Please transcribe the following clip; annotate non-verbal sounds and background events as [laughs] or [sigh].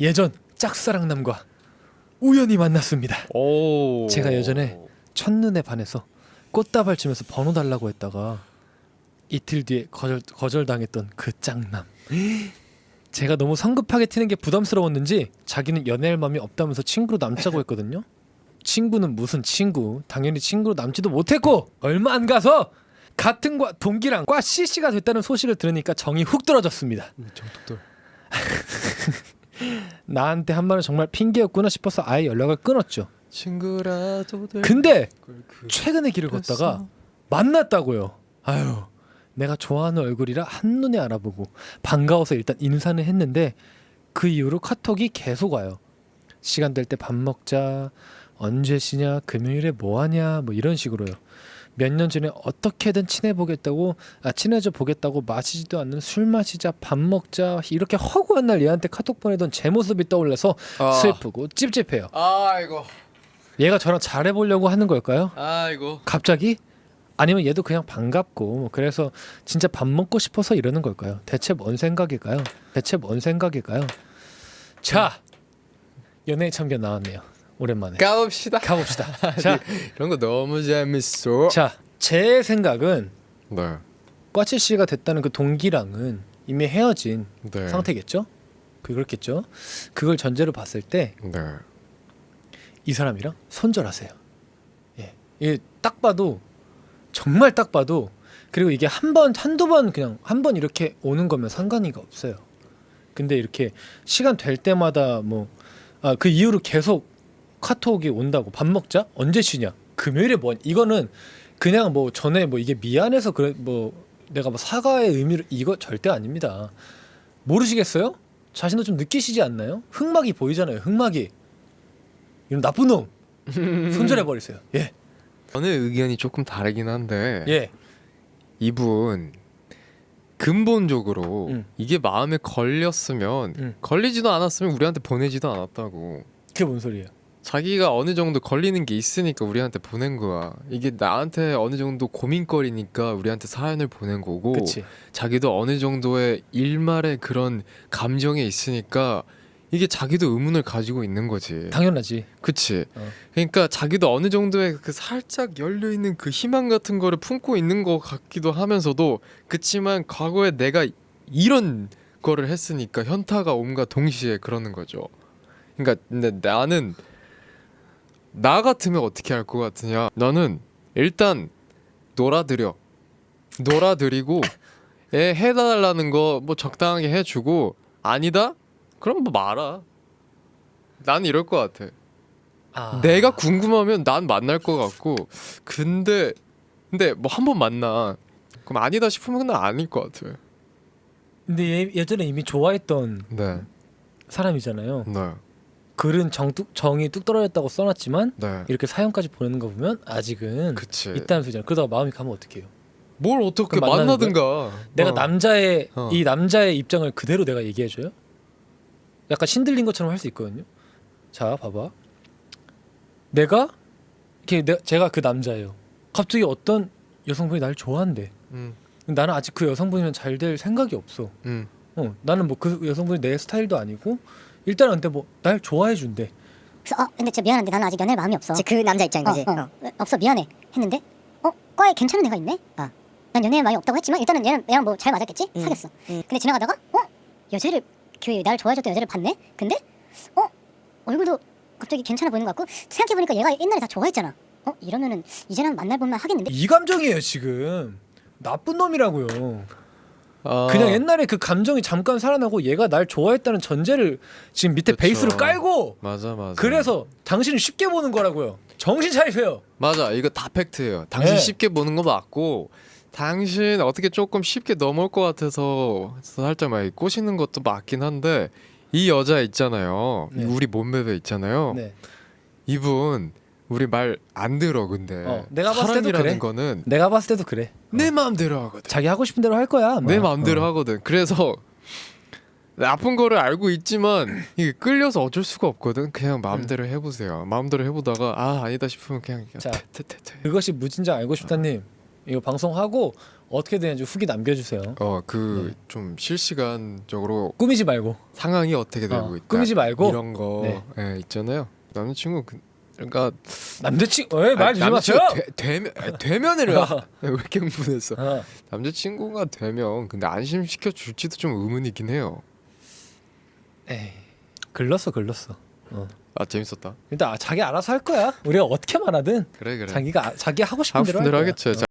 예전 짝사랑남과 우연히 만났습니다. 오. 제가 예전에 첫눈에 반해서 꽃다발 치면서 번호 달라고 했다가 이틀 뒤에 거절 거절당했던 그 짝남. 제가 너무 성급하게 튀는 게 부담스러웠는지 자기는 연애할 마음이 없다면서 친구로 남자고 했거든요. 친구는 무슨 친구? 당연히 친구로 남지도 못했고 얼마 안 가서 같은 과 동기랑 과 CC가 됐다는 소식을 들으니까 정이 훅 떨어졌습니다. 정독들. [laughs] 나한테 한 말은 정말 핑계였구나 싶어서 아예 연락을 끊었죠. 친구라도 될 근데 최근에 길을. 걷다가 만났다고요. 아유, 내가 좋아하는 얼굴이라 한눈에 알아보고 반가워서 일단 인사는 했는데 그 이후로 카톡이 계속 와요. 시간 될 때 밥 먹자. 언제 쉬냐? 금요일에 뭐 하냐? 뭐 이런 식으로요. 몇 년 전에 어떻게든 친해 보겠다고 아 친해져 보겠다고 마시지도 않는 술 마시자 밥 먹자 이렇게 허구한 날 얘한테 카톡 보내던 제 모습이 떠올라서 아. 슬프고 찝찝해요. 아이고. 얘가 저랑 잘해 보려고 하는 걸까요? 아이고. 갑자기 아니면 얘도 그냥 반갑고 뭐 그래서 진짜 밥 먹고 싶어서 이러는 걸까요? 대체 뭔 생각일까요? 대체 뭔 생각일까요? 자 연애 참견 나왔네요 오랜만에 가봅시다. 가봅시다 [laughs] 자, 이런 거 너무 재밌어. 자, 제 생각은 네. 꽈치 씨가 됐다는 그 동기랑은 이미 헤어진 네. 상태겠죠? 그 그렇겠죠? 그걸 전제로 봤을 때 이 네. 사람이랑 손절하세요. 예, 이게 딱 봐도 정말 딱 봐도 그리고 이게 한 번 한두 번 그냥 한 번 이렇게 오는 거면 상관이가 없어요. 근데 이렇게 시간 될 때마다 뭐 아 그 이후로 계속 카톡이 온다고 밥 먹자 언제 쉬냐 금요일에 뭐 하냐? 이거는 그냥 뭐 전에 뭐 이게 미안해서 그래 뭐 내가 뭐 사과의 의미로 이거 절대 아닙니다. 모르시겠어요? 자신도 좀 느끼시지 않나요? 흑막이 보이잖아요. 흑막이 이런 나쁜 놈 손절해 버리세요. 예, 저는 의견이 조금 다르긴 한데 예. 이분 근본적으로 음. 이게 마음에 걸렸으면 음. 걸리지도 않았으면 우리한테 보내지도 않았다고. 그게 뭔 소리예요? 자기가 어느 정도 걸리는 게 있으니까 우리한테 보낸 거야. 이게 나한테 어느 정도 고민거리니까 우리한테 사연을 보낸 거고 그치? 자기도 어느 정도의 일말의 그런 감정에 있으니까 이게 자기도 의문을 가지고 있는 거지. 당연하지. 그치. 어. 그러니까 자기도 어느 정도의 그 살짝 열려 있는 그 희망 같은 거를 품고 있는 것 같기도 하면서도 그치만 과거에 내가 이런 거를 했으니까 현타가 옴과 동시에 그러는 거죠. 그러니까 근데 나는 나 같으면 어떻게 할 것 같으냐? 나는 일단 놀아드려, 놀아드리고 애 해달라는 거 뭐 적당하게 해주고 아니다? 그럼 뭐 말아. 난 이럴 것 같아. 아. 내가 궁금하면 난 만날 것 같고 근데 근데 뭐 한 번 만나 그럼 아니다 싶으면 난 아닐 것 같아. 근데 예, 예전에 이미 좋아했던 네, 사람이잖아요. 네, 글은 정뚝 정이 뚝 떨어졌다고 써놨지만 네. 이렇게 사연까지 보내는 거 보면 아직은 그치. 있다는 소리잖아. 그러다가 마음이 가면 어떡해요? 뭘 어떻게 그럼 만나는 만나든가. 내가 어. 남자의 어. 이 남자의 입장을 그대로 내가 얘기해 줘요? 약간 신들린 것처럼 할 수 있거든요. 자, 봐봐. 내가 이렇게 내, 제가 그 남자예요. 갑자기 어떤 여성분이 날 좋아한대. 음, 나는 아직 그 여성분이면 잘될 생각이 없어. 음, 어, 나는 뭐 그 여성분이 내 스타일도 아니고 일단 근데 뭐 날 좋아해 준대. 그래서 어 근데 진짜 미안한데 나는 아직 연애할 마음이 없어. 그 남자 입장인 거지. 어, 어. 없어 미안해 했는데 어 과에 괜찮은 애가 있네. 어. 난 연애할 마음이 없다고 했지만 일단은 얘랑 얘랑 뭐 잘 맞았겠지 음. 사귀었어. 음. 근데 지나가다가 어 여자를 그날 좋아해줬던 여자를 봤네. 근데 어 얼굴도 갑자기 괜찮아 보이는 것 같고 생각해 보니까 얘가 옛날에 다 좋아했잖아. 어 이러면은 이제는 만날 볼만 하겠는데. 이 감정이에요 지금. 나쁜 놈이라고요. 아, 그냥 옛날에 그 감정이 잠깐 살아나고 얘가 날 좋아했다는 전제를 지금 밑에 그쵸. 베이스로 깔고 맞아 맞아. 그래서 당신을 쉽게 보는 거라고요. 정신 차리세요. 맞아 이거 다 팩트예요. 당신 네. 쉽게 보는 거 맞고 당신 어떻게 조금 쉽게 넘어올 것 같아서 살짝 막 꼬시는 것도 맞긴 한데 이 여자 있잖아요. 이 네. 우리 몸베베 있잖아요. 네. 이분 우리 말 안 들어 근데 어, 내가 봤을 때도 그래. 거는 내가 봤을 때도 그래. 내 마음대로 하거든. 자기 하고 싶은 대로 할 거야. 내 마음대로 어. 하거든. 그래서 나쁜 거를 알고 있지만 이게 끌려서 어쩔 수가 없거든. 그냥 마음대로 해보세요. 마음대로 해보다가 아 아니다 싶으면 그냥 자. 퇴퇴퇴퇴. 그것이 무진장 알고 싶다님 이거 방송하고 어떻게 되는지 후기 남겨주세요. 어그 네. 좀 실시간적으로 꾸미지 말고. 상황이 어떻게 되고 어, 있다. 꾸미지 말고. 이런 거 네. 예, 있잖아요. 남자친구 그, 그러니까 남자친구, 왜말 아니, 주지 마세요. 남자친구 되, 되면 아니, 되면이라 [laughs] 왜 이렇게 흥분했어? 어. 남자친구가 되면 근데 안심시켜 줄지도 좀 의문이긴 해요. 에이, 글렀어, 글렀어. 어. 아 재밌었다. 일단 아, 자기 알아서 할 거야. 우리가 어떻게 말하든 그래 그래. 자기가 아- 자기 하고 싶은 하고 대로 싶은 대로 할 거야. 하겠죠. 어.